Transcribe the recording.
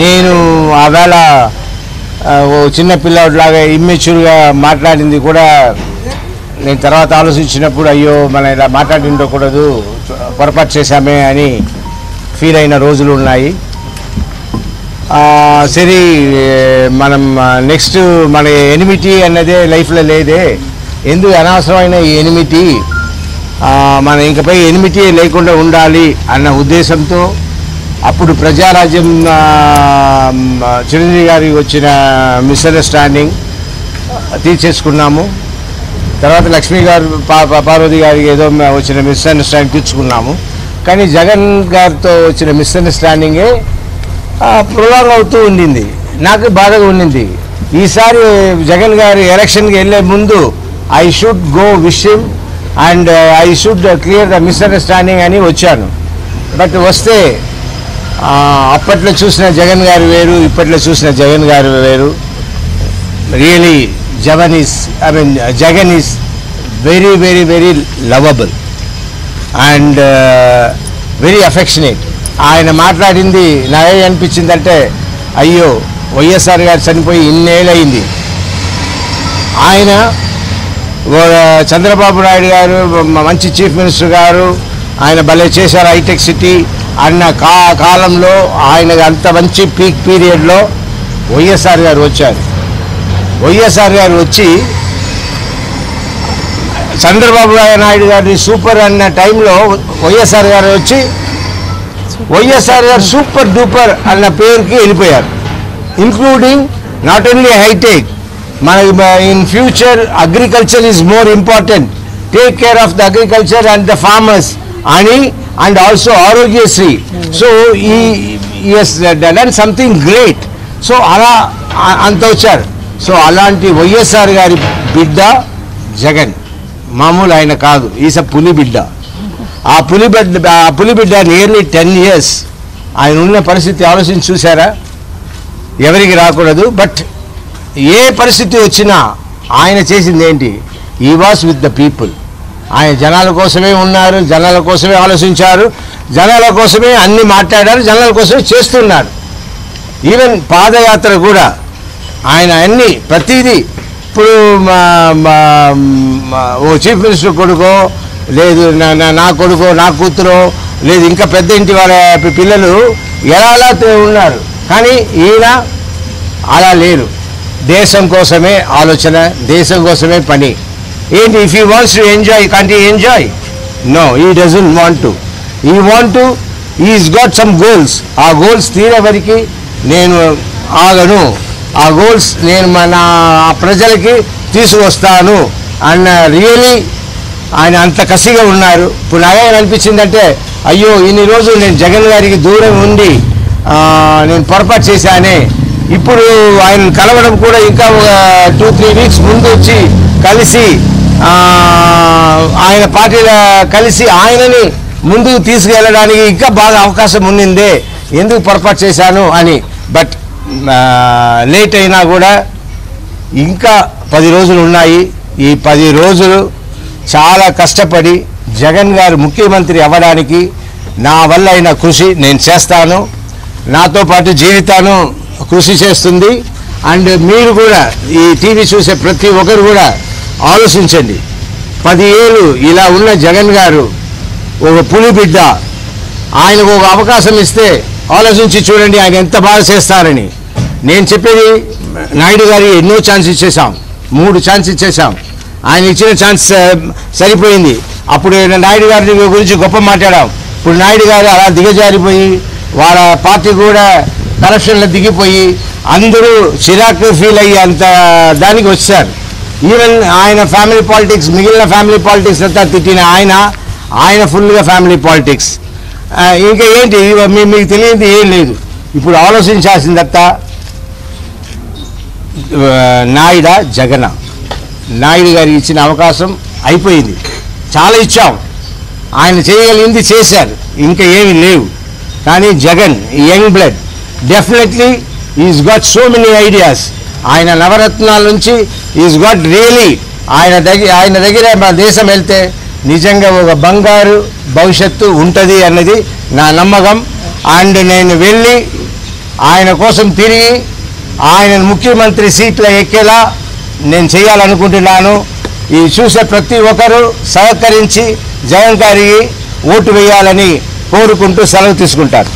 నేను ఆవేళ ఓ చిన్న పిల్లలాగా ఇమ్మెచ్యూర్గా మాట్లాడింది కూడా నేను తర్వాత ఆలోచించినప్పుడు అయ్యో మనం ఇలా మాట్లాడి ఉండకూడదు పొరపాటు చేశామే అని ఫీల్ అయిన రోజులు ఉన్నాయి. సరే మనం నెక్స్ట్ మన ఎనిమిటీ అన్నదే లైఫ్లో లేదే. ఎందుకు అనవసరమైన ఈ ఎనిమిటీ మన మనం ఇంకపై ఎనిమిటీ లేకుండా ఉండాలి అన్న ఉద్దేశంతో అప్పుడు ప్రజారాజ్యం చిరంజీవి గారికి వచ్చిన మిస్అండర్స్టాండింగ్ తీర్చేసుకున్నాము. తర్వాత లక్ష్మి గారు పా- పార్వతి గారికి ఏదో వచ్చిన మిస్అండర్స్టాండింగ్ తీర్చుకున్నాము. కానీ జగన్ గారితో వచ్చిన మిస్అండర్స్టాండింగే ప్రొలాంగ్ అవుతూ ఉండింది. నాకు బాధగా ఉండింది. ఈసారి జగన్ గారు ఎలక్షన్కి వెళ్ళే ముందు ఐ షుడ్ గో విషయం and I should clear the misunderstanding అని వచ్చాను. బట్ వస్తే అప్పట్లో చూసిన జగన్ గారు వేరు ఇప్పట్లో చూసిన జగన్ గారు వేరు. Really Jagan is I mean Jagan is very very very lovable and very affectionate ఆయన మాట్లాడింది నాకే అనిపించిందంటే అయ్యో వైఎస్ఆర్ గారు చనిపోయి ఇన్నేళ్ళయింది. ఆయన ఓ- చంద్రబాబు నాయుడు గారు మంచి చీఫ్ మినిస్టర్ గారు ఆయన భలే చేశారు హైటెక్ సిటీ. అన్న కా కాలంలో ఆయన అంత మంచి పీక్ పీరియడ్లో వైఎస్ఆర్ గారు వచ్చారు. వైఎస్ఆర్ గారు వచ్చి చంద్రబాబు నాయుడు గారిని సూపర్ అన్న టైంలో వైఎస్ఆర్ గారు వచ్చి వైఎస్ఆర్ గారు సూపర్ డూపర్ అన్న పేరుకి వెళ్ళిపోయారు. ఇంక్లూడింగ్ నాట్ ఓన్లీ హైటెక్ మన in future agriculture is more important take care of the agriculture and the farmers అని and also Aarogyasri. So he has done something great so అలా అంత వచ్చారు. సో అలాంటి వైఎస్ఆర్ గారి బిడ్డ జగన్. మామూలు ఆయన కాదు. ఈస పులి బిడ్డ. ఆ పులి బిడ్డ ఆ పులి బిడ్డ నియర్లీ టెన్ ఇయర్స్ ఆయన ఉన్న పరిస్థితి ఆలోచించి చూసారా ఎవరికి రాకూడదు. బట్ ఏ పరిస్థితి వచ్చినా ఆయన చేసింది ఏంటి? ఈ వాస్ విత్ ద పీపుల్ ఆయన జనాల కోసమే ఉన్నారు జనాల కోసమే ఆలోచించారు జనాల కోసమే అన్ని మాట్లాడారు జనాల కోసమే చేస్తున్నారు. ఈవెన్ పాదయాత్ర కూడా ఆయన అన్ని ప్రతిదీ ఇప్పుడు మా ఓ చీఫ్ మినిస్టర్ కొడుకో లేదు నా- నా- కొడుకో నా కూతురో లేదు ఇంకా పెద్ద ఇంటి వాళ్ళ పిల్లలు ఎలా అలా ఉన్నారు. కానీ ఈయన అలా లేరు. దేశం కోసమే ఆలోచన దేశం కోసమే పని. ఏంటి if you wants to enjoy కంటే enjoy no he doesn't want to he want to is got some goals ఆ గోల్స్ తీరే వరకు నేను ఆగను. ఆ గోల్స్ నేను మన ప్రజలకి తీసుకొస్తాను. అన్న రియలీ uh, ఆయన అంత కసిగా ఉన్నారు. ఇప్పుడు నాకేం అనిపించిందంటే అయ్యో ఇన్ని రోజులు నేను జగన్ గారికి దూరం ఉండి నేను పొరపాటు చేశానే. ఇప్పుడు ఆయన కలవడం కూడా ఇంకా ఒక టూ త్రీ వీక్స్ ముందు వచ్చి కలిసి ఆయన పార్టీలో కలిసి ఆయనని ముందుకు తీసుకెళ్ళడానికి ఇంకా బాగా అవకాశం ఉండిందే ఎందుకు పొరపాటు చేశాను అని. బట్ లేట్ అయినా కూడా ఇంకా పది రోజులు ఉన్నాయి. ఈ పది రోజులు చాలా కష్టపడి జగన్ గారు ముఖ్యమంత్రి అవ్వడానికి నా వల్ల అయిన కృషి నేను చేస్తాను. నాతో పాటు జీవితాను కృషి చేస్తుంది. అండ్ మీరు కూడా ఈ టీవీ చూసే ప్రతి ఒక్కరు కూడా ఆలోచించండి. పది ఏళ్ళు ఇలా ఉన్న జగన్ గారు ఒక పులి బిడ్డ. ఆయనకు ఒక అవకాశం ఇస్తే ఆలోచించి చూడండి ఆయన ఎంత బాగా చేస్తారని. నేను చెప్పేది నాయుడు గారి ఎన్నో ఛాన్స్ ఇచ్చేసాం మూడు ఛాన్స్ ఇచ్చేసాం ఆయన ఇచ్చిన ఛాన్స్ సరిపోయింది. అప్పుడు నాయుడు గారి గురించి గొప్ప మాట్లాడాం. ఇప్పుడు నాయుడు గారు అలా దిగజారిపోయి వాళ్ళ పార్టీ కూడా కరప్షన్లో దిగిపోయి అందరూ చిరాకు ఫీల్ అయ్యి అంత దానికి వచ్చారు. ఈవెన్ ఆయన ఫ్యామిలీ పాలిటిక్స్ మిగిలిన ఫ్యామిలీ పాలిటిక్స్ అంతా తిట్టిన ఆయన ఆయన ఫుల్గా ఫ్యామిలీ పాలిటిక్స్ ఇంకా ఏంటి? మీకు తెలియదు ఏం లేదు. ఇప్పుడు ఆలోచించాల్సిందత్తా నాయుడ జగన. నాయుడు గారికి ఇచ్చిన అవకాశం అయిపోయింది. చాలా ఇచ్చాం. ఆయన చేయగలిగింది చేశారు. ఇంకా ఏమి లేవు. కానీ Jagan young blood. Definitely is got so many ideas ఆయన నవరత్నాల నుంచి ఈజ్ గాట్ రియలీ ఆయన దగ్గర ఆయన దగ్గర మన దేశం వెళ్తే నిజంగా ఒక బంగారు భవిష్యత్తు ఉంటుంది అన్నది నా నమ్మకం. అండ్ నేను వెళ్ళి ఆయన కోసం తిరిగి ఆయన ముఖ్యమంత్రి సీట్లో ఎక్కేలా నేను చేయాలనుకుంటున్నాను. ఈ చూసే ప్రతి ఒక్కరూ సహకరించి జగన్ గారికి ఓటు వేయాలని కోరుకుంటూ సెలవు తీసుకుంటారు.